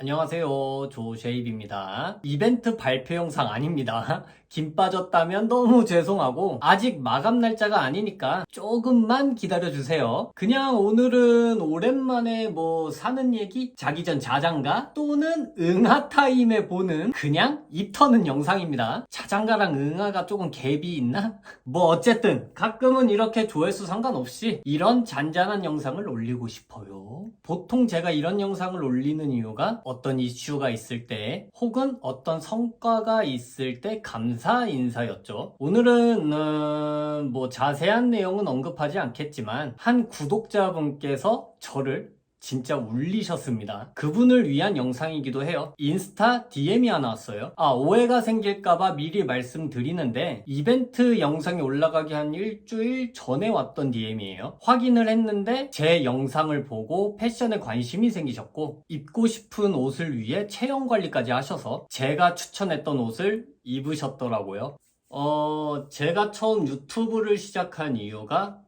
안녕하세요. 조쉐입입니다. 이벤트 발표 영상 아닙니다. 김 빠졌다면 너무 죄송하고 아직 마감 날짜가 아니니까 조금만 기다려주세요. 그냥 오늘은 오랜만에 뭐 사는 얘기, 자기 전 자장가 또는 응아 타임에 보는 그냥 입 터는 영상입니다. 자장가랑 응아가 조금 갭이 있나? 뭐 어쨌든 가끔은 이렇게 조회수 상관없이 이런 잔잔한 영상을 올리고 싶어요. 보통 제가 이런 영상을 올리는 이유가 어떤 이슈가 있을 때 혹은 어떤 성과가 있을 때 감사 인사였죠. 오늘은 음, 뭐 자세한 내용은 언급하지 않겠지만 한 구독자분께서 저를 진짜 울리셨습니다. 그분을 위한 영상이기도 해요. 인스타 DM이 하나 왔어요. 아, 오해가 생길까봐 미리 말씀드리는데, 이벤트 영상이 올라가기 한 일주일 전에 왔던 DM이에요. 확인을 했는데, 제 영상을 보고 패션에 관심이 생기셨고, 입고 싶은 옷을 위해 체형 관리까지 하셔서, 제가 추천했던 옷을 입으셨더라고요. 어, 제가 처음 유튜브를 시작한 이유가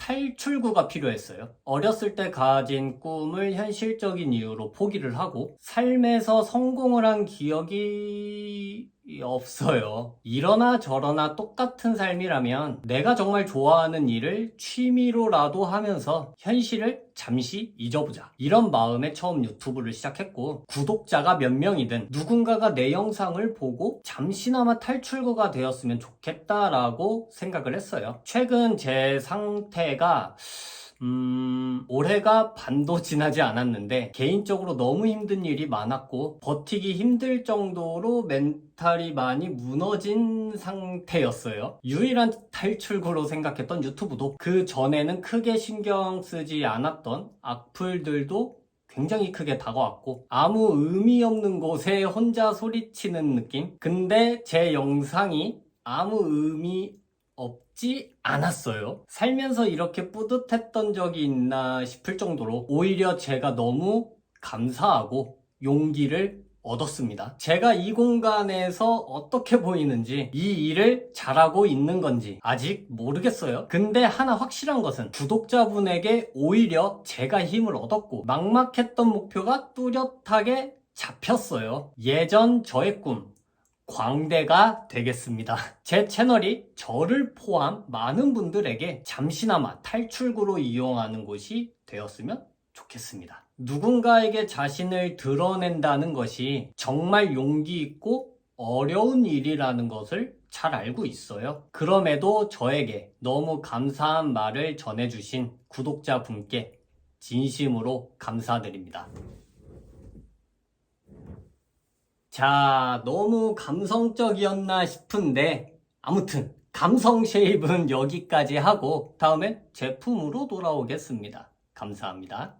탈출구가 필요했어요. 어렸을 때 가진 꿈을 현실적인 이유로 포기를 하고 삶에서 성공을 한 기억이 없어요. 이러나 저러나 똑같은 삶이라면 내가 정말 좋아하는 일을 취미로라도 하면서 현실을 잠시 잊어보자. 이런 마음에 처음 유튜브를 시작했고 구독자가 몇 명이든 누군가가 내 영상을 보고 잠시나마 탈출구가 되었으면 좋겠다라고 생각을 했어요. 최근 제 상태가 음, 올해가 반도 지나지 않았는데, 개인적으로 너무 힘든 일이 많았고, 버티기 힘들 정도로 멘탈이 많이 무너진 상태였어요. 유일한 탈출구로 생각했던 유튜브도, 그 전에는 크게 신경 쓰지 않았던 악플들도 굉장히 크게 다가왔고 아무 의미 없는 곳에 혼자 소리치는 느낌 근데 제 영상이 아무 의미 없지 않았어요. 살면서 이렇게 뿌듯했던 적이 있나 싶을 정도로 오히려 제가 너무 감사하고 용기를 얻었습니다. 제가 이 공간에서 어떻게 보이는지 이 일을 잘하고 있는 건지 아직 모르겠어요. 근데 하나 확실한 것은 구독자분에게 오히려 제가 힘을 얻었고 막막했던 목표가 뚜렷하게 잡혔어요. 예전 저의 꿈 광대가 되겠습니다. 제 채널이 저를 포함 많은 분들에게 잠시나마 탈출구로 이용하는 곳이 되었으면 좋겠습니다. 누군가에게 자신을 드러낸다는 것이 정말 용기 있고 어려운 일이라는 것을 잘 알고 있어요. 그럼에도 저에게 너무 감사한 말을 전해주신 구독자분께 진심으로 감사드립니다. 자, 너무 감성적이었나 싶은데, 아무튼, 감성 쉐입은 여기까지 하고, 다음엔 제품으로 돌아오겠습니다. 감사합니다.